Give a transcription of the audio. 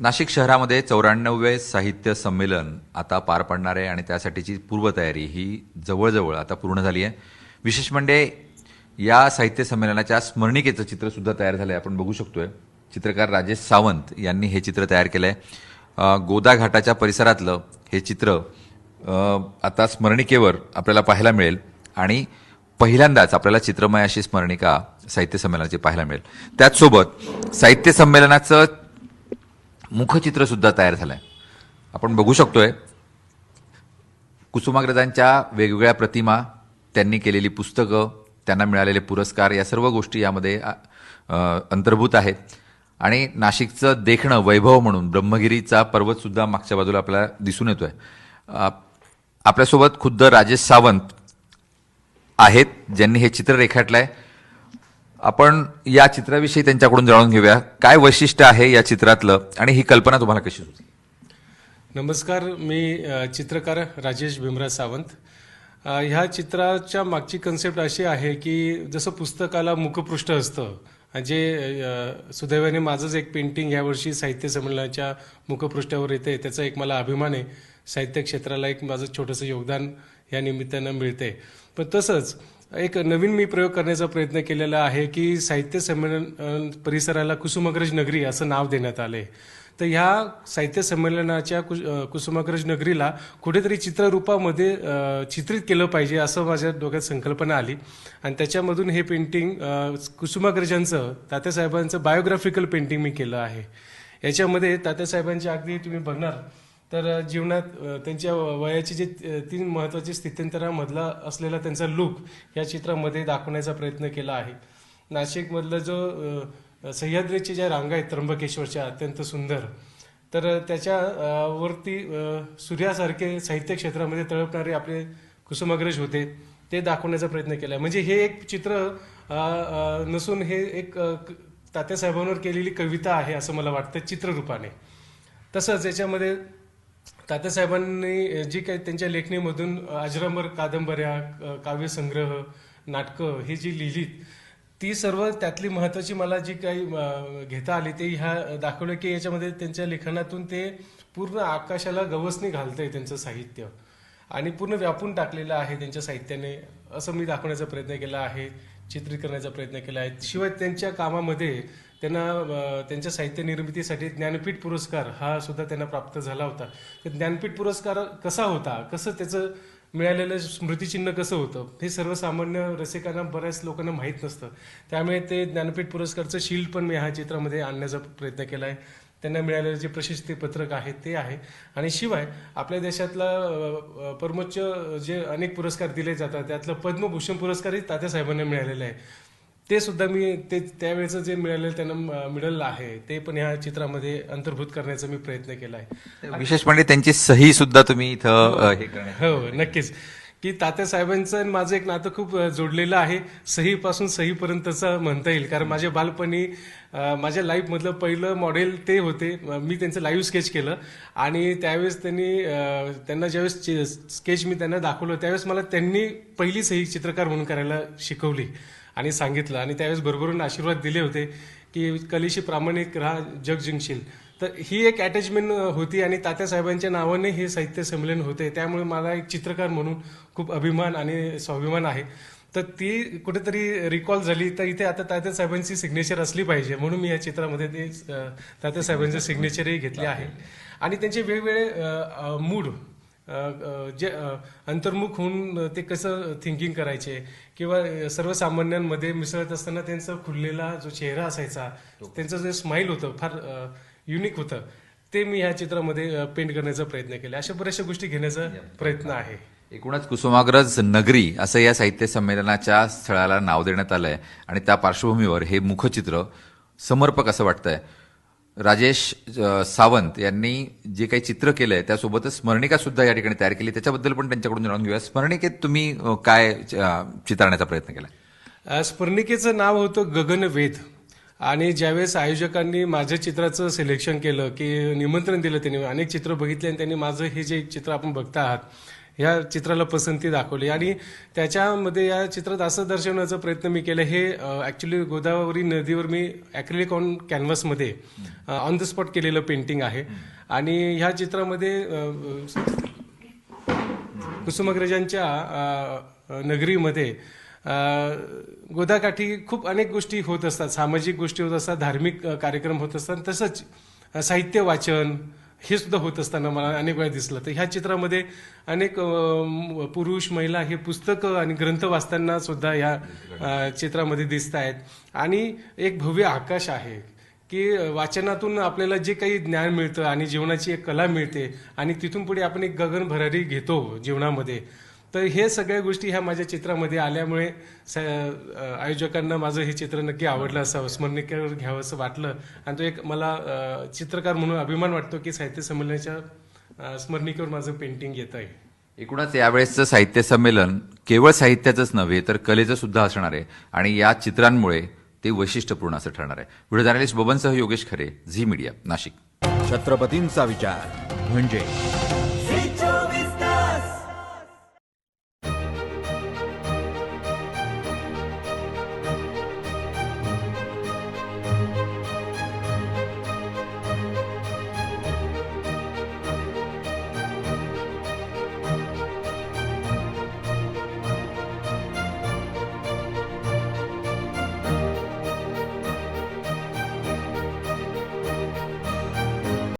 नाशिक शहरामध्ये चौऱ्याण्णवे साहित्य संमेलन आता पार पडणार आहे आणि त्यासाठीची पूर्वतयारी ही जवळजवळ आता पूर्ण झाली आहे. विशेष म्हणजे या साहित्य संमेलनाच्या स्मरणिकेचं चित्र सुद्धा तयार झालं आहे आपण बघू शकतोय. चित्रकार राजेश सावंत यांनी हे चित्र तयार केलं आहे गोदा घाटाच्या परिसरातलं हे चित्र आता स्मरणिकेवर आपल्याला पाहायला मिळेल आणि पहिल्यांदाच आपल्याला चित्रमय अशी स्मरणिका साहित्य संमेलनाची पाहायला मिळेल. त्याचसोबत साहित्य संमेलनाचं मुखचित्रसुद्धा तयार झालं आहे आपण बघू शकतोय कुसुमाग्रजांच्या वेगवेगळ्या प्रतिमा त्यांनी केलेली पुस्तकं त्यांना मिळालेले पुरस्कार या सर्व गोष्टी यामध्ये अंतर्भूत आहेत. आणि नाशिकचं देखणं वैभव म्हणून ब्रह्मगिरीचा पर्वतसुद्धा मागच्या बाजूला आपल्याला दिसून येतोय. अ, आपल्यासोबत खुद्द राजेश सावंत आहेत ज्यांनी हे चित्र रेखाटलं आहे आपण या चित्राविषयी त्यांच्याकडून जाणून घेऊया. काय वैशिष्ट्य आहे या चित्रातलं आणि ही कल्पना तुम्हाला कशी होती? नमस्कार मी चित्रकार राजेश भीमराज सावंत. ह्या चित्राच्या मागची कन्सेप्ट अशी आहे की जसं पुस्तकाला मुखपृष्ठ असतं जे सुदैवाने माझंच एक पेंटिंग यावर्षी साहित्य संमेलनाच्या मुखपृष्ठावर येते. त्याचा एक मला अभिमान आहे. साहित्य क्षेत्राला एक माझं छोटंसं योगदान या निमित्तानं मिळते पण तसंच एक नवीन मी प्रयोग करण्याचा प्रयत्न केलेला आहे की साहित्य संमेलन परिसराला कुसुमाग्रज नगरी असं नाव देण्यात आले तर ह्या साहित्य संमेलनाच्या कुस कुसुमाग्रज नगरीला कुठेतरी चित्ररूपामध्ये चित्रित केलं पाहिजे असं माझ्या डोक्यात संकल्पना आली. आणि त्याच्यामधून हे पेंटिंग कुसुमाग्रजांचं तात्यासाहेबांचं बायोग्राफिकल पेंटिंग मी केलं आहे. याच्यामध्ये तात्यासाहेबांची अगदी तुम्ही बघणार तर जीवनात त्यांच्या वयाची जे तीन महत्त्वाचे स्थित्यंतरामधला असलेला त्यांचा लुक या चित्रामध्ये दाखवण्याचा प्रयत्न केला आहे. नाशिकमधलं जो अ, सह्याद्रीच्या ज्या रांगा आहेत त्र्यंबकेश्वरच्या अत्यंत सुंदर तर त्याच्यावरती सूर्यासारखे साहित्य क्षेत्रामध्ये तळपणारे आपले कुसुमाग्रज होते ते दाखवण्याचा प्रयत्न केला म्हणजे हे एक चित्र नसून हे एक तात्यासाहेबांवर केलेली कविता आहे असं मला वाटतं चित्ररूपाने. तसंच याच्यामध्ये तात्यासाहेबांनी जी काही त्यांच्या लेखणीमधून अजरामर कादंबऱ्या काव्यसंग्रह नाटकं ही जी लिहिलीत ती सर्व त्यातली महत्वाची मला जी काही घेता आली ते ह्या दाखवलं की याच्यामध्ये त्यांच्या लिखाणातून ते पूर्ण आकाशाला गवसणी घालतंय त्यांचं साहित्य. आणि पूर्ण व्यापून टाकलेलं आहे त्यांच्या साहित्याने. असं मी दाखवण्याचा प्रयत्न केला आहे चित्रित करण्याचा प्रयत्न केला आहे. शिवाय त्यांच्या कामामध्ये त्यांना त्यांच्या साहित्य निर्मितीसाठी ज्ञानपीठ पुरस्कार हा सुद्धा त्यांना प्राप्त झाला होता. तर ज्ञानपीठ पुरस्कार कसा होता? कसं त्याचं मिळालेलं स्मृतिचिन्ह कसं होतं? हे सर्वसामान्य रसिकांना बऱ्याच लोकांना माहीत नसतं. त्यामुळे ते ज्ञानपीठ पुरस्कारचं शील्ड पण मी ह्या चित्रामध्ये आणण्याचा प्रयत्न केला आहे त्यांना मिळालेलं जे प्रशस्ती पत्रक आहे ते आहे. आणि शिवाय आपल्या देशातला परमोच्च जे अनेक पुरस्कार दिले जातात त्यातलं पद्मभूषण पुरस्कारही तात्यासाहेबांना मिळालेलं आहे. ते सुद्धा मी ते त्यावेळेचं जे मिळालेलं त्यांना अ, मिळालेलं आहे ते पण ह्या चित्रामध्ये अंतर्भूत करण्याचा मी प्रयत्न केला आहे. विशेष म्हणजे त्यांची सही सुद्धा तुम्ही इथं हे करण्यात हो नक्कीच. की तात्यासाहेबांचं आणि माझं एक नातं खूप जोडलेलं आहे. सहीपासून सहीपर्यंतचं म्हणता येईल. कारण माझ्या बालपणी माझ्या लाईफमधलं पहिलं मॉडेल ते होते. मी त्यांचं लाईव्ह स्केच केलं. आणि त्यावेळेस त्यांनी त्यांना ज्यावेळेस स्केच मी त्यांना दाखवलं त्यावेळेस मला त्यांनी पहिली सही चित्रकार म्हणून करायला शिकवली. आणि सांगितलं. आणि त्यावेळेस भरभरून आशीर्वाद दिले होते की कलेशी प्रामाणिक राहा जग जिंकशील. तर ही एक अटॅचमेंट होती आणि तात्यासाहेबांच्या नावाने हे साहित्य संमेलन होते. त्यामुळे मला एक चित्रकार म्हणून खूप अभिमान आणि स्वाभिमान आहे. तर ती कुठेतरी रिकॉल झाली. तर इथे आता तात्यासाहेबांची सिग्नेचर असली पाहिजे. म्हणून मी या चित्रामध्ये ते अ, तात्यासाहेबांचं सिग्नेचरही घेतले आहे. आणि त्यांचे वेगवेगळे मूड जे अंतर्मुख होऊन ते कसं थिंकिंग करायचे? किंवा सर्वसामान्यांमध्ये मिसळत असताना त्यांचा खुललेला जो चेहरा असायचा त्यांचं जे स्माईल होतं फार युनिक होतं. ते मी ह्या चित्रामध्ये पेंट करण्याचा प्रयत्न केला. अशा बऱ्याचशा गोष्टी घेण्याचा प्रयत्न आहे. एकूणच कुसुमाग्रज नगरी असं या साहित्य संमेलनाच्या स्थळाला नाव देण्यात आलंय. आणि त्या पार्श्वभूमीवर हे मुखचित्र समर्पक असं वाटतंय. राजेश सावंत यांनी जे काही चित्र केलंय त्यासोबतच स्मरणिका सुद्धा या ठिकाणी तयार केली. त्याच्याबद्दल पण त्यांच्याकडून जाणून घेऊया. स्मरणिकेत तुम्ही काय अ, चितारण्याचा प्रयत्न केला स्मरणिकेचं नाव होतं गगनवेध आणि ज्यावेळेस आयोजकांनी माझ्या चित्राचं सिलेक्शन केलं की निमंत्रण दिलं त्यांनी अनेक चित्र बघितले आणि त्यांनी माझं हे जे चित्र आपण बघता आहात ह्या चित्राला पसंती दाखवली. आणि त्याच्यामध्ये या चित्रात असं दर्शवण्याचा प्रयत्न मी केला. हे ॲक्च्युली गोदावरी नदीवर मी ॲक्रिलिक ऑन कॅनव्हासमध्ये ऑन द स्पॉट केलेलं पेंटिंग आहे. आणि ह्या चित्रामध्ये कुसुमाग्रजांच्या नगरीमध्ये गोदाकाठी खूप अनेक गोष्टी होत असतात. सामाजिक गोष्टी होत असतात धार्मिक कार्यक्रम होत असतात. तसंच साहित्य वाचन हे सुद्धा होत असताना मला अनेक वेळा दिसलं. तर ह्या चित्रामध्ये अनेक पुरुष महिला हे पुस्तकं आणि ग्रंथ वाचताना सुद्धा या चित्रामध्ये दिसत आहेत. आणि एक भव्य आकाश आहे की वाचनातून आपल्याला जे काही ज्ञान मिळतं आणि जीवनाची एक कला मिळते आणि तिथून पुढे आपण एक गगन भरारी घेतो जीवनामध्ये. तर हे सगळ्या गोष्टी ह्या माझ्या चित्रामध्ये आल्यामुळे आयोजकांना माझं हे चित्र नक्की आवडलं असावं स्मरणिकेवर घ्यावं असं वाटलं. आणि तो एक मला चित्रकार म्हणून अभिमान वाटतो की साहित्य संमेलनाच्या स्मरणिकेवर माझं पेंटिंग येत आहे. एकूणच यावेळेसचं साहित्य संमेलन केवळ साहित्याचंच नव्हे तर कलेचं सुद्धा असणार आहे. आणि या चित्रांमुळे ते वैशिष्ट्यपूर्ण असं ठरणार आहे. व्हिडिओ जर्नलिस्ट बबनसह योगेश खरे झी मीडिया नाशिक. छत्रपतींचा विचार म्हणजे